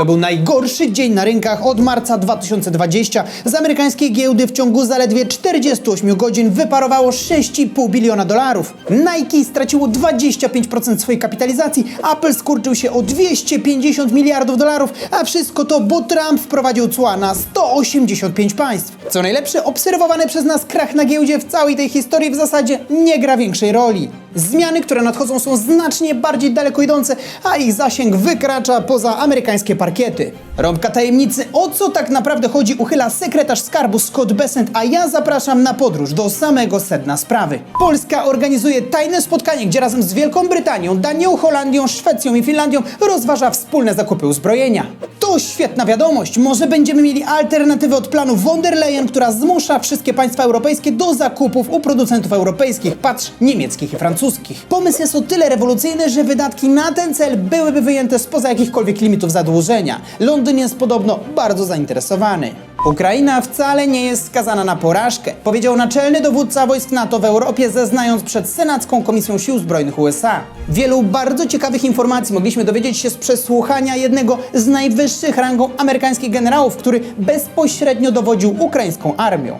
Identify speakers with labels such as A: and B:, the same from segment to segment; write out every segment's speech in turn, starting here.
A: To był najgorszy dzień na rynkach od marca 2020. Z amerykańskiej giełdy w ciągu zaledwie 48 godzin wyparowało 6,5 biliona dolarów. Nike straciło 25% swojej kapitalizacji, Apple skurczył się o 250 miliardów dolarów, a wszystko to, bo Trump wprowadził cła na 185 państw. Co najlepsze, obserwowany przez nas krach na giełdzie w całej tej historii w zasadzie nie gra większej roli. Zmiany, które nadchodzą są znacznie bardziej daleko idące, a ich zasięg wykracza poza amerykańskie parkiety. Rąbka tajemnicy, o co tak naprawdę chodzi, uchyla sekretarz skarbu Scott Bessent, a ja zapraszam na podróż do samego sedna sprawy. Polska organizuje tajne spotkanie, gdzie razem z Wielką Brytanią, Danią, Holandią, Szwecją i Finlandią rozważa wspólne zakupy uzbrojenia. To świetna wiadomość, może będziemy mieli alternatywę od planu von der Leyen, która zmusza wszystkie państwa europejskie do zakupów u producentów europejskich, patrz niemieckich i francuskich. Pomysł jest o tyle rewolucyjny, że wydatki na ten cel byłyby wyjęte spoza jakichkolwiek limitów zadłużenia. Londyn jest podobno bardzo zainteresowany. Ukraina wcale nie jest skazana na porażkę, powiedział naczelny dowódca wojsk NATO w Europie, zeznając przed Senacką Komisją Sił Zbrojnych USA. Wielu bardzo ciekawych informacji mogliśmy dowiedzieć się z przesłuchania jednego z najwyższych rangą amerykańskich generałów, który bezpośrednio dowodził ukraińską armią.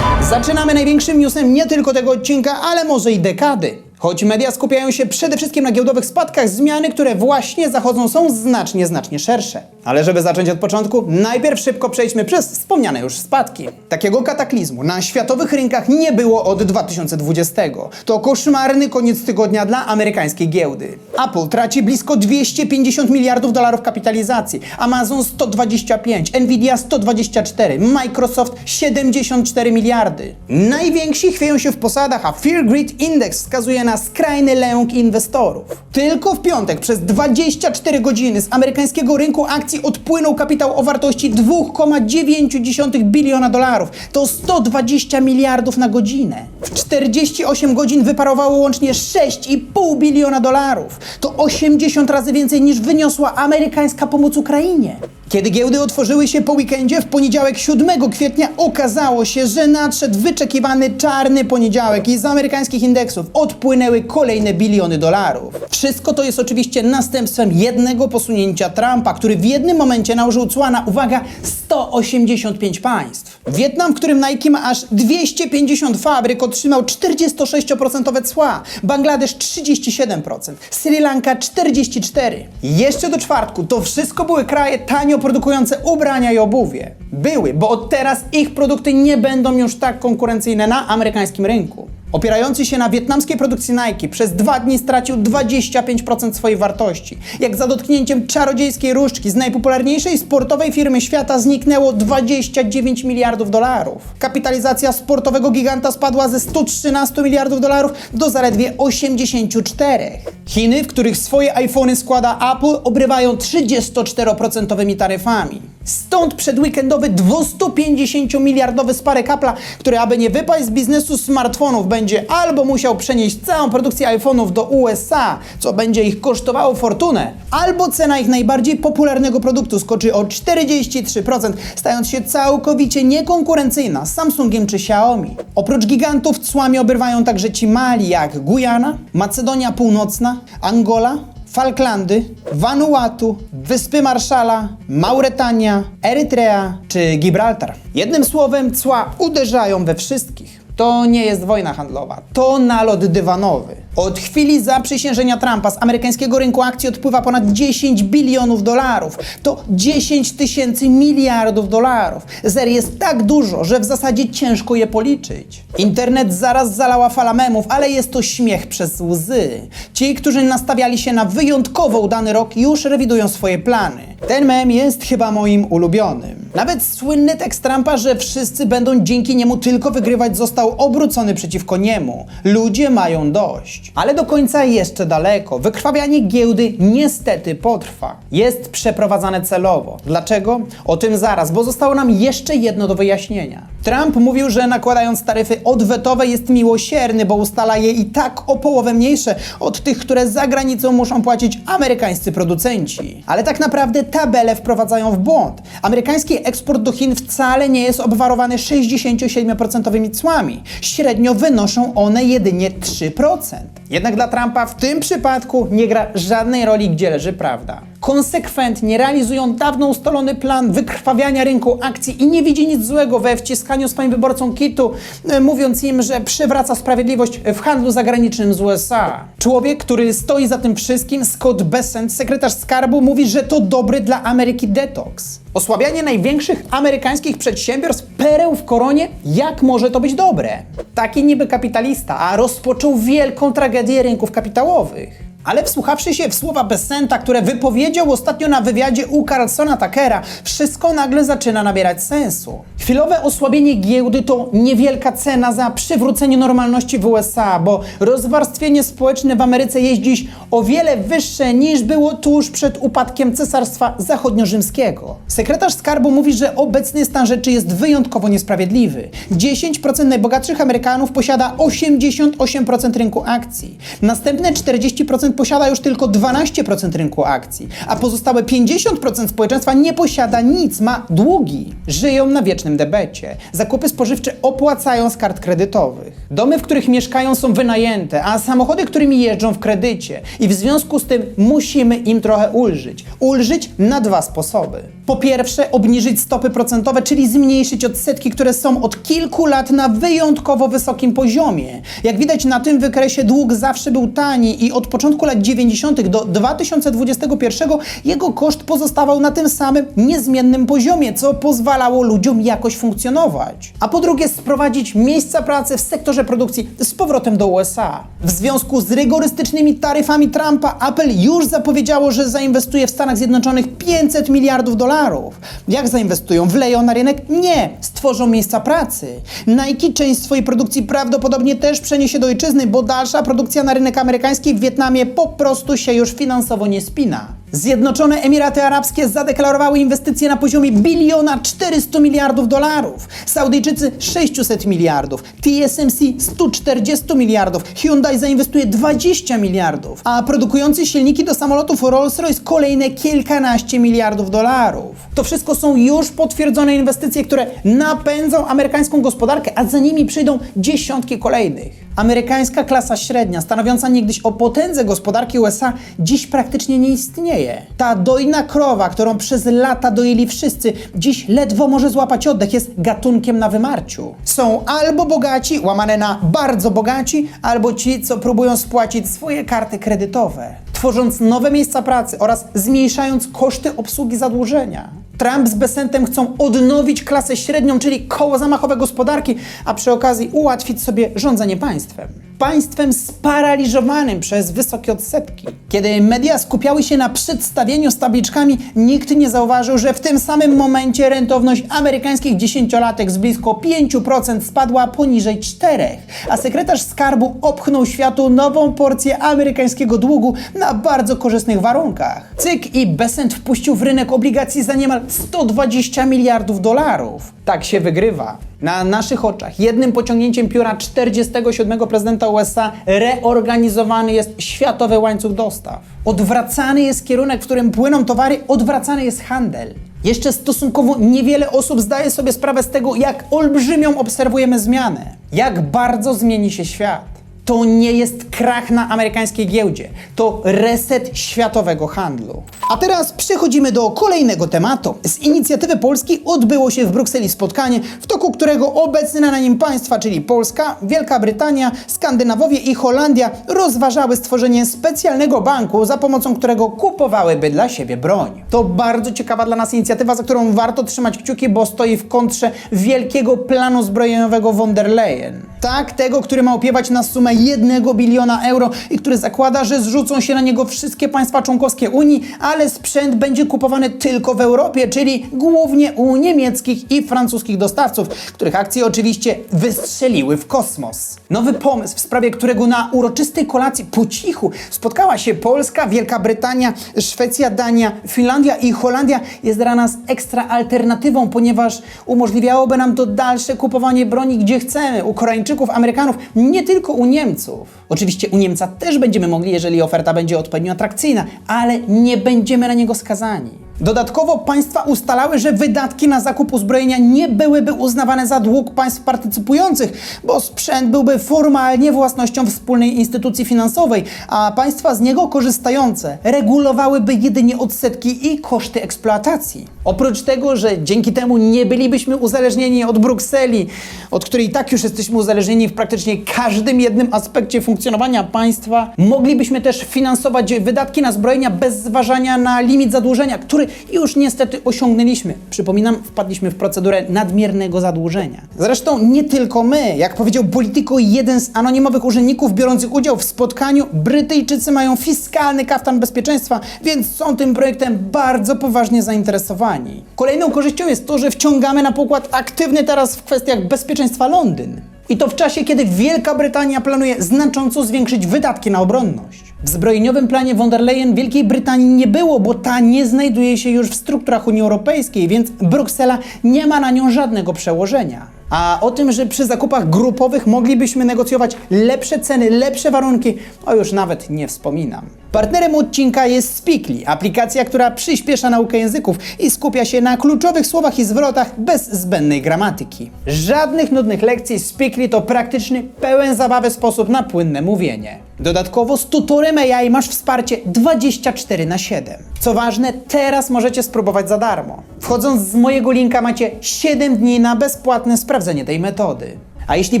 A: Zaczynamy największym newsem nie tylko tego odcinka, ale może i dekady. Choć media skupiają się przede wszystkim na giełdowych spadkach, zmiany, które właśnie zachodzą, są znacznie, znacznie szersze. Ale żeby zacząć od początku, najpierw szybko przejdźmy przez wspomniane już spadki. Takiego kataklizmu na światowych rynkach nie było od 2020. To koszmarny koniec tygodnia dla amerykańskiej giełdy. Apple traci blisko 250 miliardów dolarów kapitalizacji, Amazon 125, Nvidia 124, Microsoft 74 miliardy. Najwięksi chwieją się w posadach, a Fear Greed Index wskazuje na skrajny lęk inwestorów. Tylko w piątek przez 24 godziny z amerykańskiego rynku akcji odpłynął kapitał o wartości 2,9 biliona dolarów. To 120 miliardów na godzinę. W 48 godzin wyparowało łącznie 6,5 biliona dolarów. To 80 razy więcej niż wyniosła amerykańska pomoc Ukrainie. Kiedy giełdy otworzyły się po weekendzie, w poniedziałek 7 kwietnia okazało się, że nadszedł wyczekiwany czarny poniedziałek i z amerykańskich indeksów odpłynęły kolejne biliony dolarów. Wszystko to jest oczywiście następstwem jednego posunięcia Trumpa, który w jednym momencie nałożył cła na, uwaga, 185 państw. Wietnam, w którym Nike ma aż 250 fabryk, otrzymał 46% cła, Bangladesz 37%, Sri Lanka 44%. Jeszcze do czwartku to wszystko były kraje tanio produkujące ubrania i obuwie. Były, bo od teraz ich produkty nie będą już tak konkurencyjne na amerykańskim rynku. Opierający się na wietnamskiej produkcji Nike przez dwa dni stracił 25% swojej wartości. Jak za dotknięciem czarodziejskiej różdżki z najpopularniejszej sportowej firmy świata zniknęło 29 miliardów dolarów. Kapitalizacja sportowego giganta spadła ze 113 miliardów dolarów do zaledwie 84. Chiny, w których swoje iPhony składa Apple, obrywają 34% taryfami. Stąd przedweekendowy 250-miliardowy sparek Apple'a, który aby nie wypaść z biznesu smartfonów, będzie albo musiał przenieść całą produkcję iPhone'ów do USA, co będzie ich kosztowało fortunę, albo cena ich najbardziej popularnego produktu skoczy o 43%, stając się całkowicie niekonkurencyjna z Samsungiem czy Xiaomi. Oprócz gigantów cłami obrywają także ci mali jak Gujana, Macedonia Północna, Angola, Falklandy, Vanuatu, Wyspy Marszala, Mauretania, Erytrea czy Gibraltar. Jednym słowem, cła uderzają we wszystkich. To nie jest wojna handlowa, to nalot dywanowy. Od chwili zaprzysiężenia Trumpa z amerykańskiego rynku akcji odpływa ponad 10 bilionów dolarów. To 10 tysięcy miliardów dolarów. Zer jest tak dużo, że w zasadzie ciężko je policzyć. Internet zaraz zalała fala memów, ale jest to śmiech przez łzy. Ci, którzy nastawiali się na wyjątkowo udany rok, już rewidują swoje plany. Ten mem jest chyba moim ulubionym. Nawet słynny tekst Trumpa, że wszyscy będą dzięki niemu tylko wygrywać, został obrócony przeciwko niemu. Ludzie mają dość. Ale do końca jeszcze daleko. Wykrwawianie giełdy niestety potrwa. Jest przeprowadzane celowo. Dlaczego? O tym zaraz, bo zostało nam jeszcze jedno do wyjaśnienia. Trump mówił, że nakładając taryfy odwetowe jest miłosierny, bo ustala je i tak o połowę mniejsze od tych, które za granicą muszą płacić amerykańscy producenci. Ale tak naprawdę tabele wprowadzają w błąd. Amerykański eksport do Chin wcale nie jest obwarowany 67% cłami. Średnio wynoszą one jedynie 3%. Jednak dla Trumpa w tym przypadku nie gra żadnej roli, gdzie leży prawda. Konsekwentnie realizują dawno ustalony plan wykrwawiania rynku akcji i nie widzi nic złego we wciskaniu swoim wyborcom kitu, e, mówiąc im, że przywraca sprawiedliwość w handlu zagranicznym z USA. Człowiek, który stoi za tym wszystkim, Scott Bessent, sekretarz skarbu, mówi, że to dobry dla Ameryki detoks. Osłabianie największych amerykańskich przedsiębiorstw pereł w koronie, jak może to być dobre? Taki niby kapitalista, a rozpoczął wielką tragedię rynków kapitałowych. Ale wsłuchawszy się w słowa Besenta, które wypowiedział ostatnio na wywiadzie u Carlsona Tuckera, wszystko nagle zaczyna nabierać sensu. Chwilowe osłabienie giełdy to niewielka cena za przywrócenie normalności w USA, bo rozwarstwienie społeczne w Ameryce jest dziś o wiele wyższe niż było tuż przed upadkiem Cesarstwa Zachodniorzymskiego. Sekretarz skarbu mówi, że obecny stan rzeczy jest wyjątkowo niesprawiedliwy. 10% najbogatszych Amerykanów posiada 88% rynku akcji. Następne 40% posiada już tylko 12% rynku akcji, a pozostałe 50% społeczeństwa nie posiada nic, ma długi. Żyją na wiecznym debecie. Zakupy spożywcze opłacają z kart kredytowych. Domy, w których mieszkają są wynajęte, a samochody, którymi jeżdżą w kredycie. I w związku z tym musimy im trochę ulżyć. Ulżyć na dwa sposoby. Po pierwsze, obniżyć stopy procentowe, czyli zmniejszyć odsetki, które są od kilku lat na wyjątkowo wysokim poziomie. Jak widać na tym wykresie, dług zawsze był tani i od początku lat 90. do 2021 jego koszt pozostawał na tym samym niezmiennym poziomie, co pozwalało ludziom jakoś funkcjonować. A po drugie, sprowadzić miejsca pracy w sektorze produkcji z powrotem do USA. W związku z rygorystycznymi taryfami Trumpa, Apple już zapowiedziało, że zainwestuje w Stanach Zjednoczonych 500 miliardów dolarów. Jak zainwestują? Wleją na rynek? Nie. Stworzą miejsca pracy. Nike część swojej produkcji prawdopodobnie też przeniesie do ojczyzny, bo dalsza produkcja na rynek amerykański w Wietnamie po prostu się już finansowo nie spina. Zjednoczone Emiraty Arabskie zadeklarowały inwestycje na poziomie biliona 400 miliardów dolarów. Saudyjczycy 600 miliardów, TSMC 140 miliardów, Hyundai zainwestuje 20 miliardów, a produkujący silniki do samolotów Rolls-Royce kolejne kilkanaście miliardów dolarów. To wszystko są już potwierdzone inwestycje, które napędzą amerykańską gospodarkę, a za nimi przyjdą dziesiątki kolejnych. Amerykańska klasa średnia, stanowiąca niegdyś o potędze gospodarki USA, dziś praktycznie nie istnieje. Ta dojna krowa, którą przez lata doili wszyscy, dziś ledwo może złapać oddech, jest gatunkiem na wymarciu. Są albo bogaci, łamane na bardzo bogaci, albo ci, co próbują spłacić swoje karty kredytowe, tworząc nowe miejsca pracy oraz zmniejszając koszty obsługi zadłużenia. Trump z Besentem chcą odnowić klasę średnią, czyli koło zamachowe gospodarki, a przy okazji ułatwić sobie rządzenie państwem. Państwem sparaliżowanym przez wysokie odsetki. Kiedy media skupiały się na przedstawieniu z tabliczkami, nikt nie zauważył, że w tym samym momencie rentowność amerykańskich dziesięciolatek z blisko 5% spadła poniżej 4%, a sekretarz skarbu opchnął światu nową porcję amerykańskiego długu na bardzo korzystnych warunkach. Cyk i Besant wpuścił w rynek obligacji za niemal 120 miliardów dolarów. Tak się wygrywa. Na naszych oczach, jednym pociągnięciem pióra 47 prezydenta USA reorganizowany jest światowy łańcuch dostaw. Odwracany jest kierunek, w którym płyną towary, odwracany jest handel. Jeszcze stosunkowo niewiele osób zdaje sobie sprawę z tego, jak olbrzymią obserwujemy zmianę. Jak bardzo zmieni się świat. To nie jest krach na amerykańskiej giełdzie, to reset światowego handlu. A teraz przechodzimy do kolejnego tematu. Z inicjatywy Polski odbyło się w Brukseli spotkanie, w toku którego obecne na nim państwa, czyli Polska, Wielka Brytania, Skandynawowie i Holandia rozważały stworzenie specjalnego banku, za pomocą którego kupowałyby dla siebie broń. To bardzo ciekawa dla nas inicjatywa, za którą warto trzymać kciuki, bo stoi w kontrze wielkiego planu zbrojeniowego von der Leyen. Tak, tego, który ma opiewać na sumę 1 biliona euro i który zakłada, że zrzucą się na niego wszystkie państwa członkowskie Unii, ale sprzęt będzie kupowany tylko w Europie, czyli głównie u niemieckich i francuskich dostawców, których akcje oczywiście wystrzeliły w kosmos. Nowy pomysł, w sprawie którego na uroczystej kolacji po cichu spotkała się Polska, Wielka Brytania, Szwecja, Dania, Finlandia i Holandia, jest dla nas ekstra alternatywą, ponieważ umożliwiałoby nam to dalsze kupowanie broni gdzie chcemy, u Koreańczyków, Amerykanów, nie tylko u Niemców. Oczywiście u Niemca też będziemy mogli, jeżeli oferta będzie odpowiednio atrakcyjna, ale nie będziemy na niego skazani. Dodatkowo państwa ustalały, że wydatki na zakup uzbrojenia nie byłyby uznawane za dług państw partycypujących, bo sprzęt byłby formalnie własnością wspólnej instytucji finansowej, a państwa z niego korzystające regulowałyby jedynie odsetki i koszty eksploatacji. Oprócz tego, że dzięki temu nie bylibyśmy uzależnieni od Brukseli, od której i tak już jesteśmy uzależnieni w praktycznie każdym jednym aspekcie funkcjonowania państwa, moglibyśmy też finansować wydatki na zbrojenia bez zważania na limit zadłużenia, który już niestety osiągnęliśmy. Przypominam, wpadliśmy w procedurę nadmiernego zadłużenia. Zresztą nie tylko my. Jak powiedział Politico, jeden z anonimowych urzędników biorących udział w spotkaniu, Brytyjczycy mają fiskalny kaftan bezpieczeństwa, więc są tym projektem bardzo poważnie zainteresowani. Kolejną korzyścią jest to, że wciągamy na pokład aktywny teraz w kwestiach bezpieczeństwa Londyn. I to w czasie, kiedy Wielka Brytania planuje znacząco zwiększyć wydatki na obronność. W zbrojeniowym planie von der Leyen Wielkiej Brytanii nie było, bo ta nie znajduje się już w strukturach Unii Europejskiej, więc Bruksela nie ma na nią żadnego przełożenia. A o tym, że przy zakupach grupowych moglibyśmy negocjować lepsze ceny, lepsze warunki, o już nawet nie wspominam. Partnerem odcinka jest Speakly, aplikacja, która przyspiesza naukę języków i skupia się na kluczowych słowach i zwrotach bez zbędnej gramatyki. Żadnych nudnych lekcji Speakly to praktyczny, pełen zabawy sposób na płynne mówienie. Dodatkowo z tutorem AI masz wsparcie 24 na 7. Co ważne, teraz możecie spróbować za darmo. Wchodząc z mojego linka macie 7 dni na bezpłatne sprawdzenie tej metody. A jeśli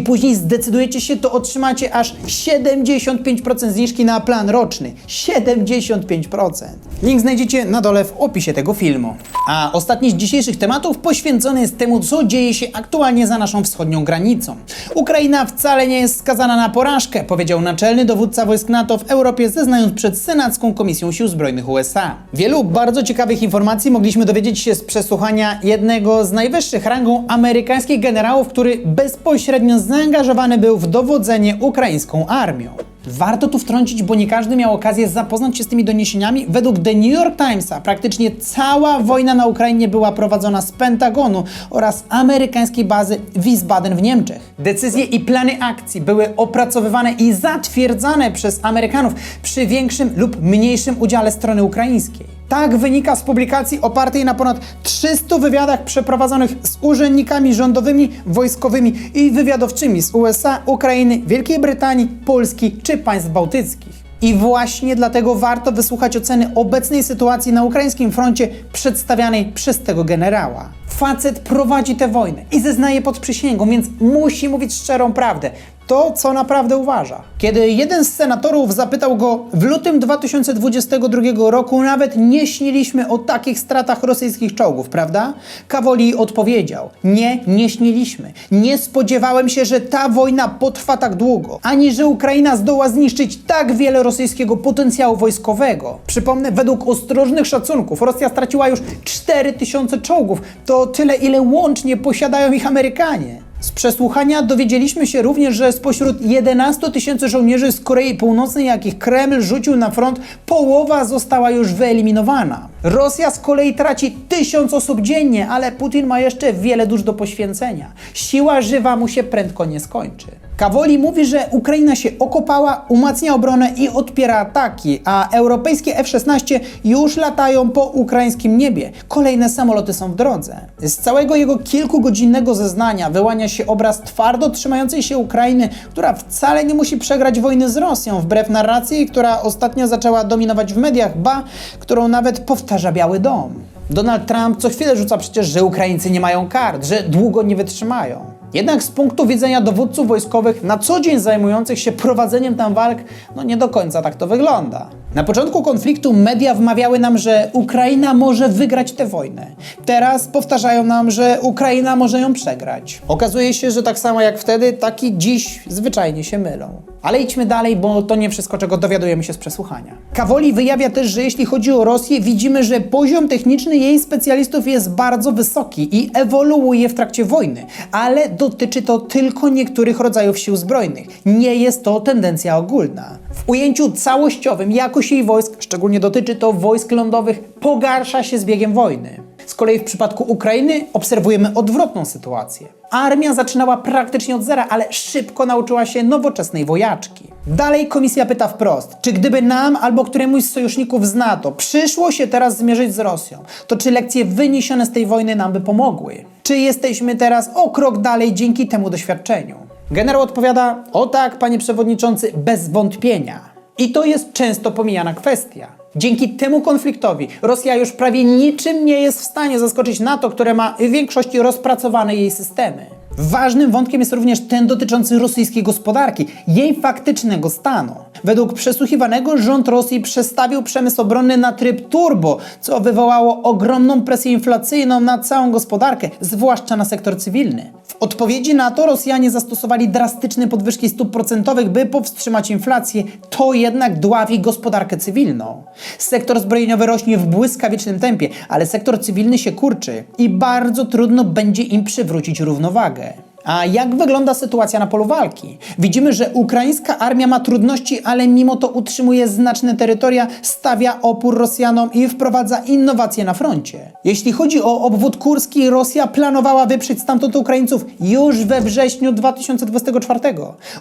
A: później zdecydujecie się, to otrzymacie aż 75% zniżki na plan roczny. 75%. Link znajdziecie na dole w opisie tego filmu. A ostatni z dzisiejszych tematów poświęcony jest temu, co dzieje się aktualnie za naszą wschodnią granicą. Ukraina wcale nie jest skazana na porażkę, powiedział naczelny dowódca wojsk NATO w Europie, zeznając przed Senacką Komisją Sił Zbrojnych USA. Wielu bardzo ciekawych informacji mogliśmy dowiedzieć się z przesłuchania jednego z najwyższych rangą amerykańskich generałów, który bezpośrednio zaangażowany był w dowodzenie ukraińską armią. Warto tu wtrącić, bo nie każdy miał okazję zapoznać się z tymi doniesieniami. Według The New York Timesa praktycznie cała wojna na Ukrainie była prowadzona z Pentagonu oraz amerykańskiej bazy Wiesbaden w Niemczech. Decyzje i plany akcji były opracowywane i zatwierdzane przez Amerykanów przy większym lub mniejszym udziale strony ukraińskiej. Tak wynika z publikacji opartej na ponad 300 wywiadach przeprowadzonych z urzędnikami rządowymi, wojskowymi i wywiadowczymi z USA, Ukrainy, Wielkiej Brytanii, Polski czy państw bałtyckich. I właśnie dlatego warto wysłuchać oceny obecnej sytuacji na ukraińskim froncie przedstawianej przez tego generała. Facet prowadzi tę wojnę i zeznaje pod przysięgą, więc musi mówić szczerą prawdę. To, co naprawdę uważa. Kiedy jeden z senatorów zapytał go w lutym 2022 roku, nawet nie śniliśmy o takich stratach rosyjskich czołgów, prawda? Kawoli odpowiedział: Nie, nie śniliśmy. Nie spodziewałem się, że ta wojna potrwa tak długo, ani że Ukraina zdoła zniszczyć tak wiele rosyjskiego potencjału wojskowego. Przypomnę, według ostrożnych szacunków Rosja straciła już 4000 czołgów. To tyle, ile łącznie posiadają ich Amerykanie. Z przesłuchania dowiedzieliśmy się również, że spośród 11 tysięcy żołnierzy z Korei Północnej, jakich Kreml rzucił na front, połowa została już wyeliminowana. Rosja z kolei traci tysiąc osób dziennie, ale Putin ma jeszcze wiele dusz do poświęcenia. Siła żywa mu się prędko nie skończy. Kawoli mówi, że Ukraina się okopała, umacnia obronę i odpiera ataki, a europejskie F-16 już latają po ukraińskim niebie. Kolejne samoloty są w drodze. Z całego jego kilkugodzinnego zeznania wyłania się obraz twardo trzymającej się Ukrainy, która wcale nie musi przegrać wojny z Rosją, wbrew narracji, która ostatnio zaczęła dominować w mediach, ba, którą nawet powtarza Biały Dom. Donald Trump co chwilę rzuca przecież, że Ukraińcy nie mają kart, że długo nie wytrzymają. Jednak z punktu widzenia dowódców wojskowych na co dzień zajmujących się prowadzeniem tam walk, no nie do końca tak to wygląda. Na początku konfliktu media wmawiały nam, że Ukraina może wygrać tę wojnę. Teraz powtarzają nam, że Ukraina może ją przegrać. Okazuje się, że tak samo jak wtedy, tak i dziś zwyczajnie się mylą. Ale idźmy dalej, bo to nie wszystko, czego dowiadujemy się z przesłuchania. Kawoli wyjawia też, że jeśli chodzi o Rosję, widzimy, że poziom techniczny jej specjalistów jest bardzo wysoki i ewoluuje w trakcie wojny, ale dotyczy to tylko niektórych rodzajów sił zbrojnych. Nie jest to tendencja ogólna. W ujęciu całościowym jej wojsk, szczególnie dotyczy to wojsk lądowych, pogarsza się z biegiem wojny. Z kolei w przypadku Ukrainy obserwujemy odwrotną sytuację. Armia zaczynała praktycznie od zera, ale szybko nauczyła się nowoczesnej wojaczki. Dalej komisja pyta wprost, czy gdyby nam albo któremuś z sojuszników z NATO przyszło się teraz zmierzyć z Rosją, to czy lekcje wyniesione z tej wojny nam by pomogły? Czy jesteśmy teraz o krok dalej dzięki temu doświadczeniu? Generał odpowiada: O tak, panie przewodniczący, bez wątpienia. I to jest często pomijana kwestia. Dzięki temu konfliktowi Rosja już prawie niczym nie jest w stanie zaskoczyć NATO, które ma w większości rozpracowane jej systemy. Ważnym wątkiem jest również ten dotyczący rosyjskiej gospodarki, jej faktycznego stanu. Według przesłuchiwanego rząd Rosji przestawił przemysł obronny na tryb turbo, co wywołało ogromną presję inflacyjną na całą gospodarkę, zwłaszcza na sektor cywilny. W odpowiedzi na to Rosjanie zastosowali drastyczne podwyżki stóp procentowych, by powstrzymać inflację. To jednak dławi gospodarkę cywilną. Sektor zbrojeniowy rośnie w błyskawicznym tempie, ale sektor cywilny się kurczy i bardzo trudno będzie im przywrócić równowagę. A jak wygląda sytuacja na polu walki? Widzimy, że ukraińska armia ma trudności, ale mimo to utrzymuje znaczne terytoria, stawia opór Rosjanom i wprowadza innowacje na froncie. Jeśli chodzi o obwód kurski, Rosja planowała wyprzeć stamtąd Ukraińców już we wrześniu 2024.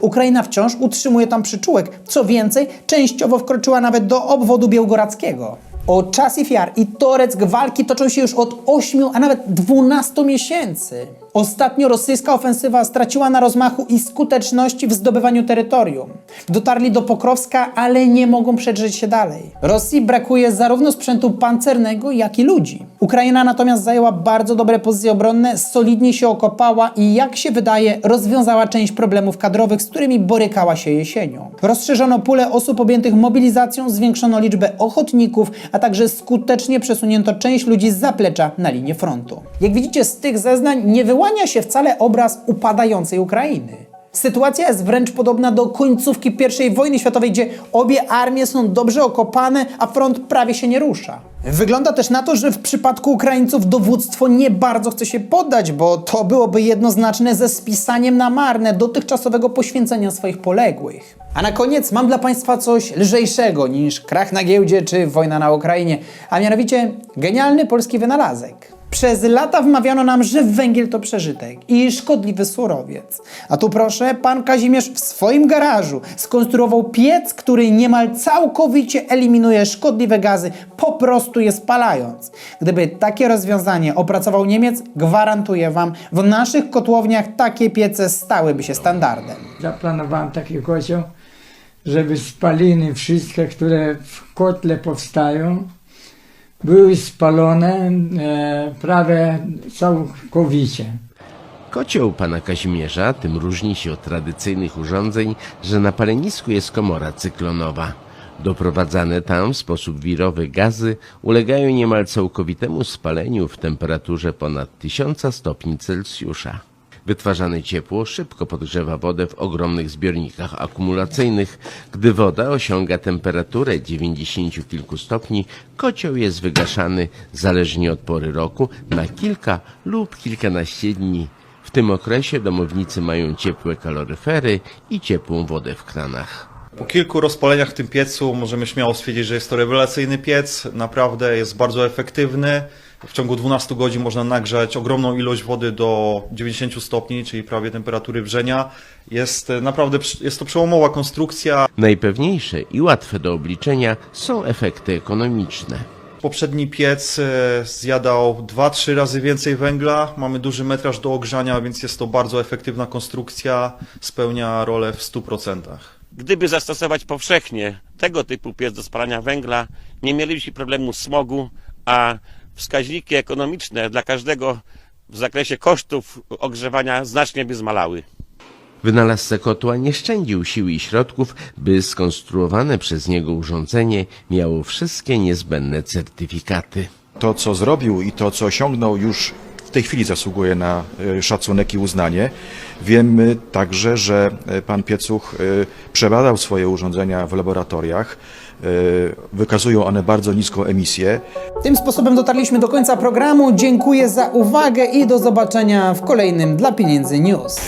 A: Ukraina wciąż utrzymuje tam przyczółek. Co więcej, częściowo wkroczyła nawet do obwodu białgoradzkiego. O czas i fiar i Toreck walki toczą się już od 8, a nawet 12 miesięcy. Ostatnio rosyjska ofensywa straciła na rozmachu i skuteczności w zdobywaniu terytorium. Dotarli do Pokrowska, ale nie mogą przedrzeć się dalej. Rosji brakuje zarówno sprzętu pancernego, jak i ludzi. Ukraina natomiast zajęła bardzo dobre pozycje obronne, solidnie się okopała i jak się wydaje, rozwiązała część problemów kadrowych, z którymi borykała się jesienią. Rozszerzono pulę osób objętych mobilizacją, zwiększono liczbę ochotników, a także skutecznie przesunięto część ludzi z zaplecza na linię frontu. Jak widzicie z tych zeznań nie wyłania się wcale obraz upadającej Ukrainy. Sytuacja jest wręcz podobna do końcówki I wojny światowej, gdzie obie armie są dobrze okopane, a front prawie się nie rusza. Wygląda też na to, że w przypadku Ukraińców dowództwo nie bardzo chce się poddać, bo to byłoby jednoznaczne ze spisaniem na marne dotychczasowego poświęcenia swoich poległych. A na koniec mam dla Państwa coś lżejszego niż krach na giełdzie czy wojna na Ukrainie, a mianowicie genialny polski wynalazek. Przez lata wmawiano nam, że węgiel to przeżytek i szkodliwy surowiec. A tu proszę, pan Kazimierz w swoim garażu skonstruował piec, który niemal całkowicie eliminuje szkodliwe gazy, po prostu je spalając. Gdyby takie rozwiązanie opracował Niemiec, gwarantuję wam, w naszych kotłowniach takie piece stałyby się standardem.
B: Zaplanowałem taki kocioł, żeby spaliny wszystkie, które w kotle powstają, były spalone e, prawie całkowicie.
C: Kocioł pana Kazimierza tym różni się od tradycyjnych urządzeń, że na palenisku jest komora cyklonowa. Doprowadzane tam w sposób wirowy gazy ulegają niemal całkowitemu spaleniu w temperaturze ponad 1000 stopni Celsjusza. Wytwarzane ciepło szybko podgrzewa wodę w ogromnych zbiornikach akumulacyjnych. Gdy woda osiąga temperaturę 90 kilku stopni, kocioł jest wygaszany zależnie od pory roku na kilka lub kilkanaście dni. W tym okresie domownicy mają ciepłe kaloryfery i ciepłą wodę w kranach.
D: Po kilku rozpaleniach w tym piecu możemy śmiało stwierdzić, że jest to rewelacyjny piec. Naprawdę jest bardzo efektywny. W ciągu 12 godzin można nagrzać ogromną ilość wody do 90 stopni, czyli prawie temperatury wrzenia. Jest e, naprawdę jest to przełomowa konstrukcja.
C: Najpewniejsze i łatwe do obliczenia są efekty ekonomiczne.
D: Poprzedni piec e, zjadał 2-3 razy więcej węgla. Mamy duży metraż do ogrzania, więc jest to bardzo efektywna konstrukcja. Spełnia rolę w 100%.
E: Gdyby zastosować powszechnie tego typu piec do spalania węgla, nie mielibyśmy problemu smogu, a wskaźniki ekonomiczne dla każdego w zakresie kosztów ogrzewania znacznie by zmalały.
C: Wynalazca kotła nie szczędził sił i środków, by skonstruowane przez niego urządzenie miało wszystkie niezbędne certyfikaty.
F: To, co zrobił i to, co osiągnął, już w tej chwili zasługuje na e, szacunek i uznanie. Wiemy także, że e, pan Piecuch e, przebadał swoje urządzenia w laboratoriach. Wykazują one bardzo niską emisję.
A: Tym sposobem dotarliśmy do końca programu. Dziękuję za uwagę i do zobaczenia w kolejnym Dla Pieniędzy News.